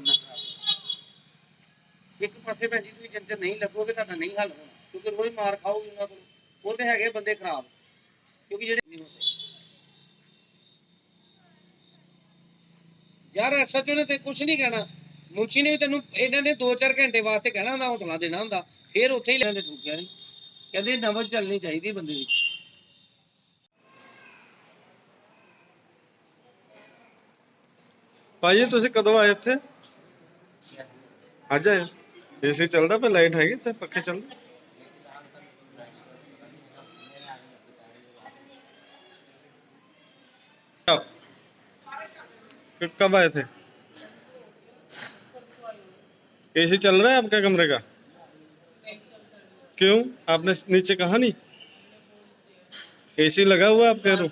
Time ਨਾਲ ਖਰਾਬ ਇੱਕ ਪਾਸੇ ਭੈਣ ਜੀ ਤੁਸੀਂ ਜਿੰਦੇ ਨਹੀਂ ਲੱਗੋਗੇ, ਤੁਹਾਡਾ ਨਹੀਂ ਹੱਲ ਹੋਣਾ। ਕਿਉਂਕਿ ਰੋਜ਼ ਮਾਰ ਖਾਓਗੇ ਉਹਨਾਂ ਕੋਲ। ਉਹ ਤੇ ਹੈਗੇ ਬੰਦੇ ਖਰਾਬ। ਕਿਉਂਕਿ ਜਿਹੜੇ ਨਹੀਂ ਹੁੰਦੇ। ਯਾਰ ਐਸਐਚਓ ਨੇ ਤੇ ਕੁਝ ਨਹੀਂ ਕਹਿਣਾ। ਮੁਨਸ਼ੀ ਨੇ ਵੀ ਤੈਨੂੰ ਇਹਨਾਂ ਨੇ 2-4 ਘੰਟੇ ਵਾਸਤੇ ਕਹਿਣਾ ਹੁੰਦਾ, ਹੌਸਲਾ ਦੇਣਾ ਹੁੰਦਾ। ਫੇਰ ਉੱਥੇ ਹੀ ਲੈਂਦੇ ਠੁਕਿਆ ਨਹੀਂ ਕਹਿੰਦੇ ਨਬਜ਼ ਚੱਲਣੀ ਚਾਹੀਦੀ ਬੰਦੇ ਦੀ। ਭਾਜੀ ਤੁਸੀਂ ਕਦੋਂ ਆਏ ਇੱਥੇ? आ जाए। एसी चल रहा पे लाइट है तो पक्के चल रहा कब आए थे? एसी चल रहा है आपका कमरे का? क्यों? आपने नीचे कहा नहीं? एसी लगा हुआ है आपके रूम?